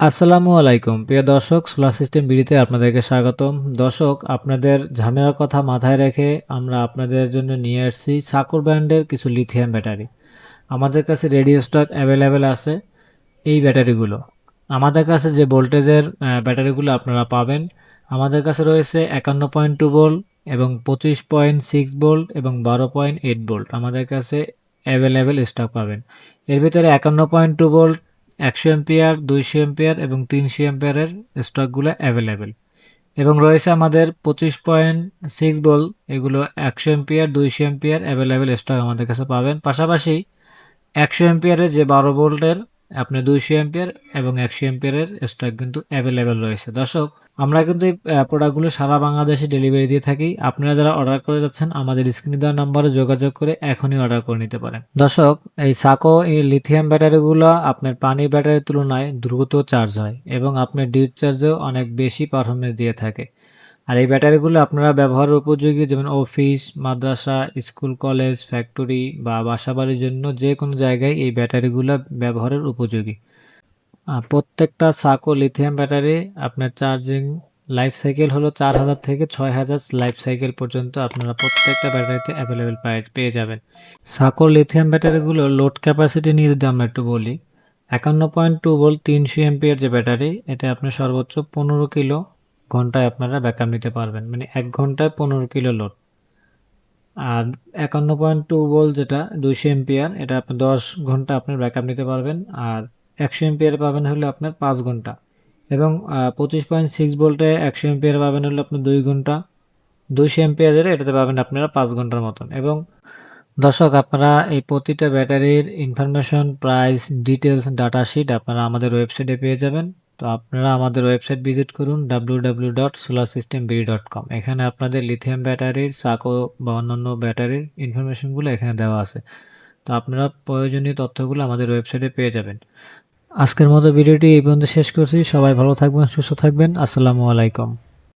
আসসালামু আলাইকুম। প্রিয় দর্শক সোলার সিস্টেম বিডিতে আপনাদেরকে স্বাগতম। দর্শক, আপনাদের ঝামেলার কথা মাথায় রেখে আমরা আপনাদের জন্য নিয়ে আসছি সাকুর ব্র্যান্ডের কিছু লিথিয়াম ব্যাটারি আমাদের কাছে রেডিও স্টক অ্যাভেলেবেল আছে এই ব্যাটারিগুলো আমাদের কাছে যে ভোল্টেজের ব্যাটারিগুলো আপনারা পাবেন, আমাদের কাছে রয়েছে একান্ন পয়েন্ট টু ভোল্ট এবং পঁচিশ পয়েন্ট সিক্স ভোল্ট এবং বারো পয়েন্ট এইট ভোল্ট আমাদের কাছে অ্যাভেলেবেল স্টক পাবেন। এর ভিতরে একান্ন পয়েন্ট টু ভোল্ট একশো এম্পিয়ার, দুইশো এম্পিয়ার এবং তিনশো এম্পিয়ারের স্টকগুলো অ্যাভেলেবেল এবং রয়েছে আমাদের পঁচিশ পয়েন্ট সিক্স বল এগুলো একশো এম্পিয়ার, দুইশো এম্পিয়ার অ্যাভেলেবেল স্টক আমাদের কাছে পাবেন। পাশাপাশি একশো এম্পিয়ারের যে বারো ভোল্টের আপনি দুইশো এম্পিয়ার এবং একশো এম্পিয়ারের স্টক কিন্তু অ্যাভেলেবেল রয়েছে। দর্শক, আমরা কিন্তু এই প্রোডাক্টগুলো সারা বাংলাদেশে ডেলিভারি দিয়ে থাকি। আপনারা যারা অর্ডার করে যাচ্ছেন, আমাদের স্ক্রিনে দেওয়া নাম্বারে যোগাযোগ করে এখনই অর্ডার করে নিতে পারেন। দর্শক, এই সাকো এই লিথিয়াম ব্যাটারিগুলো আপনার পানির ব্যাটারির তুলনায় দ্রুত চার্জ হয় এবং আপনার ডিউট চার্জেও অনেক বেশি পারফরমেন্স দিয়ে থাকে। আর এই ব্যাটারিগুলো আপনারা ব্যবহারের উপযোগী, যেমন অফিস, মাদ্রাসা, স্কুল, কলেজ, ফ্যাক্টরি বা বাসাবাড়ির জন্য যে কোনো জায়গায় এই ব্যাটারিগুলো ব্যবহারের উপযোগী। প্রত্যেকটা সাকো লিথিয়াম ব্যাটারি আপনার চার্জিং লাইফ সাইকেল হলো চার হাজার থেকে ছয় হাজার লাইফ সাইকেল পর্যন্ত আপনারা প্রত্যেকটা ব্যাটারিতে অ্যাভেলেবেল পেয়ে যাবেন। সাকো লিথিয়াম ব্যাটারিগুলো লোড ক্যাপাসিটি নিয়ে যদি আমরা একটু বলি, একান্ন পয়েন্ট টু ভোল্ট তিনশো এমপিয়ার যে ব্যাটারি এটা আপনার সর্বোচ্চ পনেরো কিলো ঘন্টায় আপনারা ব্যাকআপ নিতে পারবেন। মানে এক ঘন্টায় পনেরো কিলো লোড আর একান্ন পয়েন্ট টু বল যেটা, দুইশো এমপিয়ার এটা আপনি দশ ঘণ্টা আপনার ব্যাকআপ নিতে পারবেন। আর একশো এমপিয়ার পাবেন হলে আপনার পাঁচ ঘণ্টা। এবং পঁচিশ পয়েন্ট সিক্স ভোল্টে একশো এমপিয়ার পাবেন হলে আপনার দুই ঘণ্টা। দুইশো এমপিয়ারের এটাতে পাবেন আপনারা পাঁচ ঘণ্টার মতন। এবং দর্শক, আপনারা এই প্রতিটা ব্যাটারির information price details data sheet আপনারা আমাদের ওয়েবসাইটে পেয়ে যাবেন। তো আপনারা আমাদের ওয়েবসাইট ভিজিট করুন কম এখানে আপনাদের লিথিয়াম ব্যাটারির সাকো বা অন্যান্য ব্যাটারির ইনফরমেশনগুলো এখানে দেওয়া আছে। তো আপনারা প্রয়োজনীয় তথ্যগুলো আমাদের ওয়েবসাইটে পেয়ে যাবেন। আজকের মতো ভিডিওটি এই পর্যন্ত শেষ করছি। সবাই ভালো থাকবেন, সুস্থ থাকবেন। আসসালামু আলাইকুম।